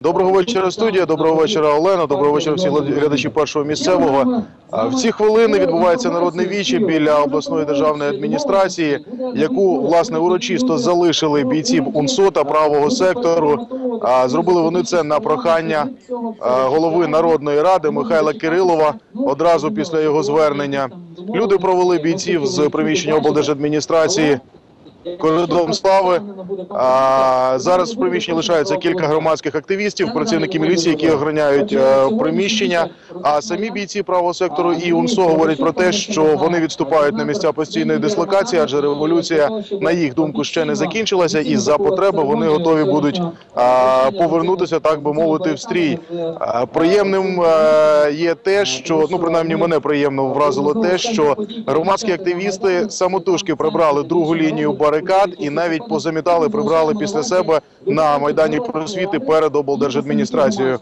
Доброго вечора, студія. Доброго вечора, Олена. Доброго вечора, всі глядачі першого місцевого. В ці хвилини відбувається народне віче біля обласної державної адміністрації, яку власне урочисто залишили бійців УНСО та правого сектору. Зробили вони це на прохання голови народної ради Михайла Кирилова одразу після його звернення. Люди провели бійців з приміщення облдержадміністрації коридором слави. А зараз в приміщенні лишається кілька громадських активістів, працівники міліції, які охороняють е, приміщення. А самі бійці правого сектору і УНСО говорять про те, що вони відступають на місця постійної дислокації, адже революція, на їх думку, ще не закінчилася, і за потреби вони готові будуть а, повернутися, так би мовити, в стрій. А, Приємним е, є те, що ну принаймні мене приємно вразило те, що громадські активісти самотужки прибрали другу лінію барикад і навіть позамітали, прибрали після себе на майдані просвіти перед облдержадміністрацією.